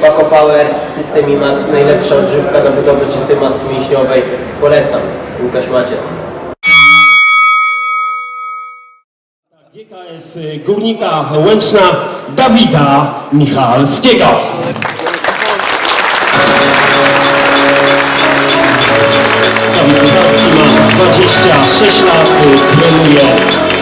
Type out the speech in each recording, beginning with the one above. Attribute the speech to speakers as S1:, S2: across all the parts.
S1: Paco Power, System IMAX, najlepsza odżywka na budowę czystej masy mięśniowej. Polecam. Łukasz Maciec.
S2: GKS Górnika Łęczna Dawida Michalskiego. Dawid Michalski ma 26 lat, trenuje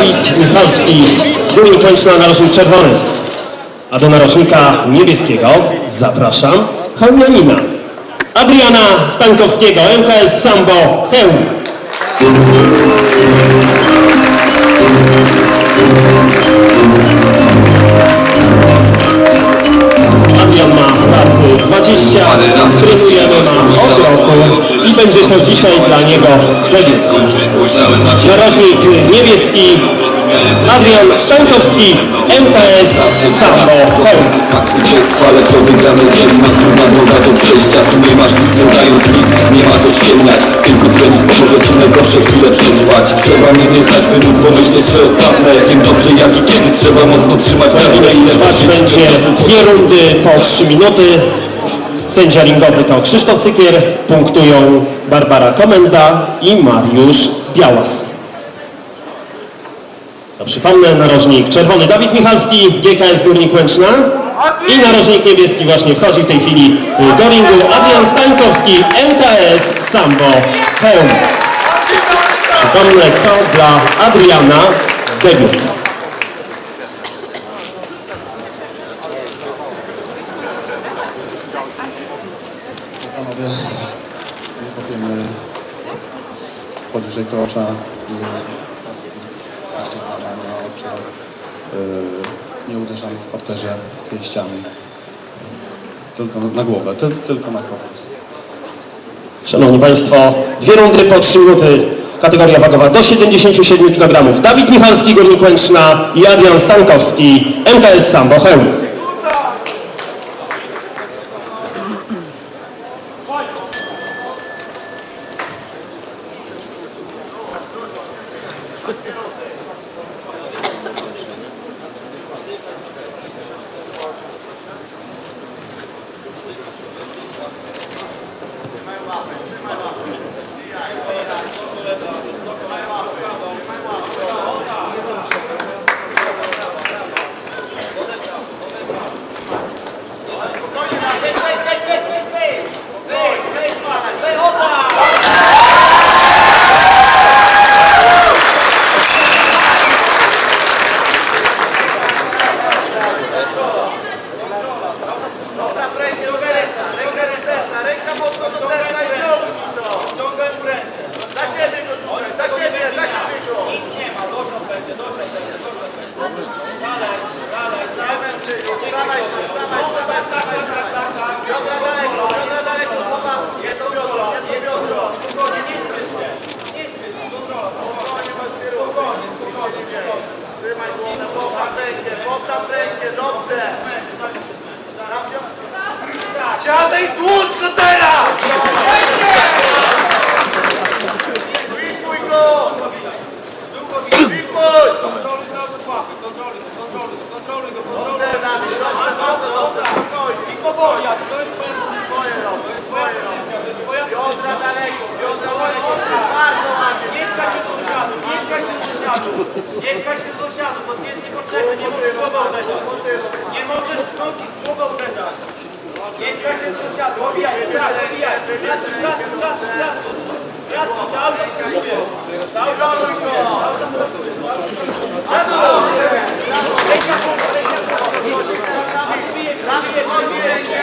S2: Dawid Michalski, górnik Łęczna, narożnik czerwony. A do narożnika niebieskiego zapraszam Chełmianina. Adriana Stankowskiego, MKS Sambo, Chełm. Adrian ma lat 20, trenuje MMA od roku i będzie to dzisiaj dla niego debiut. Narożnik niebieski Adrian Stankowski, MKS Sambo.
S3: Gdzie chwalę co wygrane ciemna Trudna droga do przejścia Tu nie masz nic, słuchając nic Nie ma co ściemniać Tylko trening pomoże ci najgorsze chwile przetrwać Trzeba mnie nie znać, by móc pomyśleć, że odpadnę Jak wiem dobrze jak i kiedy Trzeba mocno trzymać na ile ile
S2: Trwać będzie dwie rundy po 3 minuty. Sędzia ringowy to Krzysztof Cykier, punktują Barbara Komenda i Mariusz Białas. To przypomnę, narożnik czerwony Dawid Michalski, GKS Górnik Łęczna i narożnik niebieski właśnie wchodzi w tej chwili do ringu Adrian Stańkowski, MKS Sambo Helm. Przypomnę, to dla Adriana debiut.
S4: Panowie, nie powiemy powyżej krocza i jeszcze na oczy. Yy, Nie uderzamy w parterze pięściami. Tylko na głowę, ty, tylko na korpus.
S2: Szanowni Państwo, dwie rundy po 3 minuty. Kategoria wagowa do 77 kg. Dawid Michalski, Górnik Łęczna i Adrian Stankowski, MKS Sambo Chełm.
S5: Ręka mocno do serca i ciągnij to. Ciągaj mu ręce. Za siebie go rzucaj, za siebie, za siebie go. Nic nie ma, doszło będzie, doszło będzie, doszło będzie. Dalej, dalej, dawaj, Krzysiu, wstawaj, wstawaj, wstawaj, wstawaj, tak, tak, tak. Biodra daleko, biodra daleko, chłopa. Jest to biodro, nie biodro. Spokojnie, nie śmiesz się. Nie śmiesz się, kontrola, spokojnie, masz wielu, spokojnie, spokojnie, nie. Trzymaj głowę, popraw rękę, popraw rękę, dobrze. Siadu. Nie pchaj się do siadu, bo jest niepotrzebne, nie możesz głową uderzać. Nie możesz nogi głową uderzać. Nie pchaj się do siadu, obijaj, tak, obijaj. Pracy, pracy, pracy, pracy. Pracy, cały czas mówię. Cały czas mówię. Cały czas mówię. Ręka w górę, ręka w górę. Zabijesz, zabijesz, zabijesz.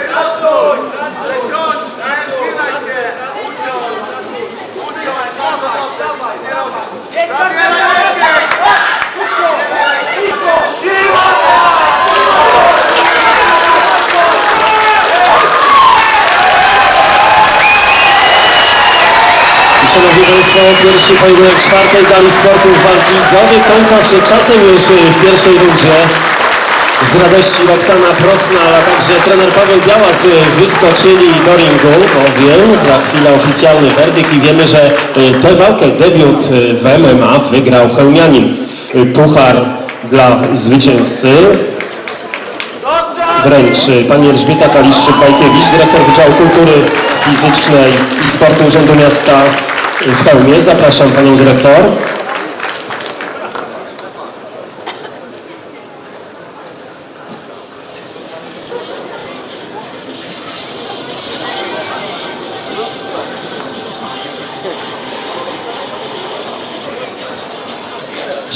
S5: Ale siądź, nie schylaj się! Usiądź! Usiądź, dawaj, dawaj!
S2: Szanowni Państwo, pierwszy pojedynek czwartej gali sportu walki dobiegł końca czasem już w pierwszej rundzie. Z radości Roxana Krosnal, a także trener Paweł Białas y, wyskoczyli do ringu, bowiem za chwilę oficjalny werdykt i wiemy, że y, tę walkę, debiut y, w MMA wygrał Chełmianin. Puchar dla zwycięzcy wręcz pani Elżbieta Kaliszczyk-Bajkiewicz, dyrektor Wydziału Kultury Fizycznej i Sportu Urzędu Miasta w Chełmie. Zapraszam panią dyrektor.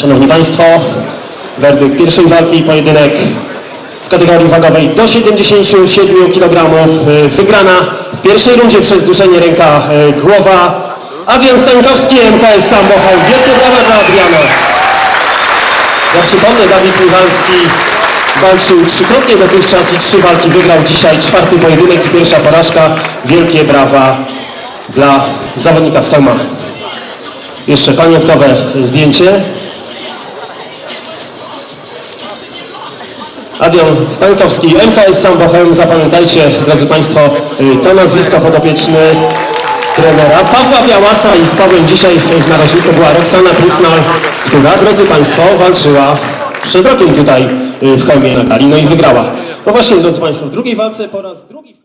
S2: Szanowni Państwo, werdykt pierwszej walki, pojedynek w kategorii wagowej do 77 kg. y, Wygrana w pierwszej rundzie przez duszenie ręka y, głowa. Adrian Stankowski, MKS Sambochał. Wielkie brawa dla Adriana. Ja przypomnę, Dawid Michalski walczył trzykrotnie dotychczas i trzy walki wygrał. Dzisiaj czwarty pojedynek i pierwsza porażka. Wielkie brawa dla zawodnika z. Jeszcze pamiątkowe zdjęcie. Adrian Stankowski, MKS Sambochem. Zapamiętajcie, drodzy Państwo, y, to nazwisko podopieczny trenera Pawła Białasa i z Pawłem dzisiaj w narożniku była Roxana Prucnal, która, drodzy Państwo, walczyła przed rokiem tutaj y, w Chełmie na gali, no i wygrała. No właśnie, drodzy Państwo, w drugiej walce po raz drugi...